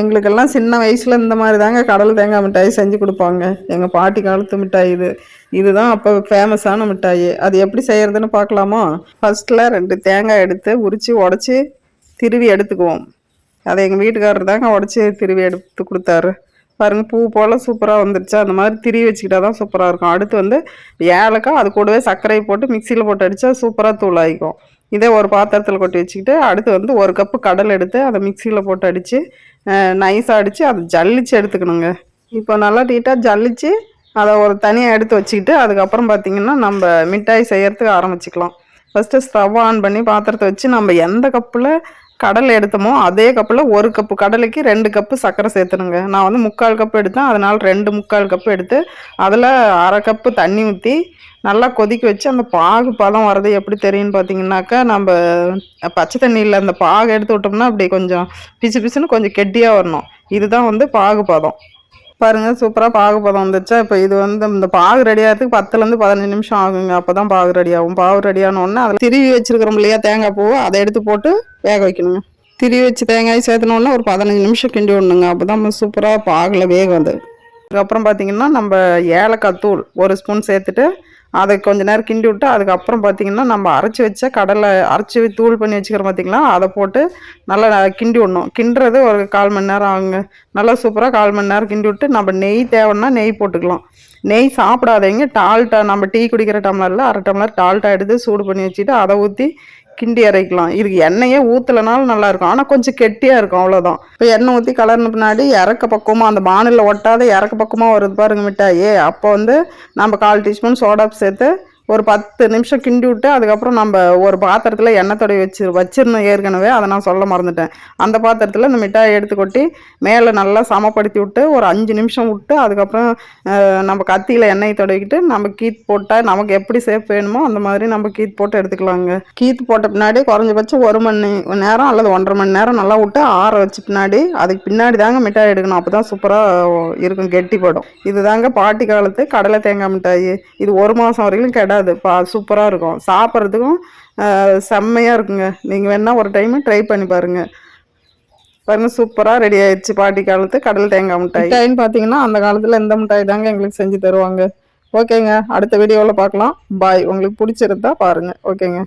எங்களுக்கெல்லாம் சின்ன வயசில் இந்த மாதிரி தாங்க கடல் தேங்காய் மிட்டாய் செஞ்சு கொடுப்பாங்க. எங்கள் பாட்டி காலத்து மிட்டாய் இது. இதுதான் அப்போ ஃபேமஸான மிட்டாய். அது எப்படி செய்கிறதுன்னு பார்க்கலாமா? ஃபர்ஸ்ட்டில் ரெண்டு தேங்காய் எடுத்து உரித்து உடச்சி திருவி எடுத்துக்குவோம். அதை எங்கள் வீட்டுக்காரர் தாங்க உடச்சி திருவி எடுத்து கொடுத்தாரு. பாருங்க பூ போல் சூப்பராக வந்துருச்சு. அந்த மாதிரி திரி வச்சுக்கிட்டா தான் சூப்பராக இருக்கும். அடுத்து வந்து ஏலக்காய் அது கூடவே சர்க்கரையை போட்டு மிக்சியில் போட்டு அடித்தா சூப்பராக தூள் ஆகிக்கும். இதே ஒரு பாத்திரத்தில் கொட்டி வச்சுக்கிட்டு அடுத்து வந்து ஒரு கப்பு கடலை எடுத்து அதை மிக்சியில் போட்டு அடித்து நைஸாக அடித்து அதை ஜல்லிச்சு எடுத்துக்கணுங்க. இப்போ நல்லா டீட்டாக ஜல்லிச்சு அதை ஒரு தனியாக எடுத்து வச்சுக்கிட்டு அதுக்கப்புறம் பார்த்திங்கன்னா நம்ம மிட்டாய் செய்கிறதுக்கு ஆரம்பிச்சுக்கலாம். ஃபஸ்ட்டு ஸ்டவ் ஆன் பண்ணி பாத்திரத்தை வச்சு நம்ம எந்த கப்பில் கடலை எடுத்தோமோ அதே கப்பில் ஒரு கப்பு கடலைக்கு ரெண்டு கப்பு சர்க்கரை சேர்த்துனுங்க நான் வந்து முக்கால் கப்பு எடுத்தேன். அதனால் ரெண்டு முக்கால் கப்பு எடுத்து அதில் அரை கப்பு தண்ணி ஊற்றி நல்லா கொதிக்க வச்சு அந்த பாகு பதம் வர்றது எப்படி தெரியும்னு பார்த்தீங்கன்னாக்கா நம்ம பச்சை தண்ணியில் அந்த பாகு எடுத்து விட்டோம்னா அப்படி கொஞ்சம் பிசு பிசுன்னு கொஞ்சம் கெட்டியாக வரணும். இதுதான் வந்து பாகு பதம். பாருங்கள் சூப்பராக பாகு பதம் வந்துச்சா இப்போ இது வந்து இந்த பாகு ரெடி ஆகிறதுக்கு பத்துலேருந்து பதினஞ்சு நிமிஷம் ஆகுங்க. அப்போ தான் பாகு ரெடி ஆகும். பாகு ரெடி ஆனோடனே அதில் திருவி வச்சுருக்கிறோம் இல்லையா தேங்காய் பூ அதை எடுத்து போட்டு வேக வைக்கணுங்க. திருவி வச்சு தேங்காய் சேர்த்தனோடனே ஒரு பதினஞ்சு நிமிஷம் கிண்டி விடணுங்க. அப்போ தான் சூப்பராக பாகில் வேகம் அது. அதுக்கப்புறம் பார்த்தீங்கன்னா நம்ம ஏலக்காய் தூள் ஒரு ஸ்பூன் சேர்த்துட்டு அதை கொஞ்ச நேரம் கிண்டி விட்டு அதுக்கப்புறம் பார்த்தீங்கன்னா நம்ம அரைச்சி வச்ச கடலை அரைச்சி தூள் பண்ணி வச்சுக்கிறோம் பார்த்திங்கன்னா அதை போட்டு நல்லா கிண்டி விடணும். கிண்டுறது ஒரு கால் மணி நேரம் ஆகுங்க. நல்லா சூப்பராக கால் மணி நேரம் கிண்டி விட்டு நம்ம நெய் தேவைன்னா நெய் போட்டுக்கலாம். நெய் சாப்பிடாதீங்க. டால்ட்டா நம்ம டீ குடிக்கிற டம்ளரில் அரை டம்ளர் டால்ட்டா எடுத்து சூடு பண்ணி வச்சுட்டு அதை ஊற்றி கிண்டி இறக்கலாம் இதுக்கு எண்ணெயே ஊற்றலனாலும் நல்லாயிருக்கும். ஆனால் கொஞ்சம் கெட்டியாக இருக்கும். அவ்வளோதான் இப்போ எண்ணெய் ஊற்றி கலர்ன பின்னாடி இறக்க பக்கமாக அந்த பானில் ஒட்டாத இறக்க பக்கமாக வருது பாருங்க மிட்டாயே. அப்போ வந்து நம்ம கால் டீஸ்பூன் சோடாப் சேர்த்து ஒரு பத்து நிமிஷம் கிண்டி விட்டு அதுக்கப்புறம் நம்ம ஒரு பாத்திரத்தில் எண்ணெய் தொடை வச்சு வச்சிருந்தோம் ஏற்கனவே. அதை நான் சொல்ல மறந்துட்டேன். அந்த பாத்திரத்தில் இந்த மிட்டாயை எடுத்து கொட்டி மேலே நல்லா சமப்படுத்தி விட்டு ஒரு அஞ்சு நிமிஷம் விட்டு அதுக்கப்புறம் நம்ம கத்தியில் எண்ணெய் தொடவிக்கிட்டு நம்ம கீத் போட்டால் நமக்கு எப்படி சேஃப் வேணுமோ அந்த மாதிரி நம்ம கீத் போட்டு எடுத்துக்கலாங்க. கீத் போட்ட பின்னாடி குறைஞ்சபட்சம் ஒரு மணி நேரம் அல்லது ஒன்றரை மணி நேரம் நல்லா விட்டு ஆற வச்சு பின்னாடி அதுக்கு பின்னாடி தாங்க மிட்டாய் எடுக்கணும். அப்போ தான் சூப்பராக இருக்கும் கெட்டிப்படும் இது தாங்க பாட்டி காலத்து கடலை தேங்காய் மிட்டாய். இது ஒரு மாதம் வரைக்கும் கெடாது. பா சூப்பராக இருக்கும். சாப்பிட்றதுக்கும் செம்மையாக இருக்குங்க. நீங்கள் வேணால் ஒரு டைமு ட்ரை பண்ணி பாருங்கள் பாருங்க சூப்பராக ரெடி ஆயிடுச்சு. பாட்டி காலத்து கடல் தேங்காய் மிட்டாய். மிட்டாயின்னு பார்த்தீங்கன்னா அந்த காலத்தில் இந்த மிட்டாய் தாங்க எங்களுக்கு செஞ்சு தருவாங்க. ஓகேங்க. அடுத்த வீடியோவில் பார்க்கலாம் பாய் உங்களுக்கு பிடிச்சிருந்தா பாருங்கள் ஓகேங்க.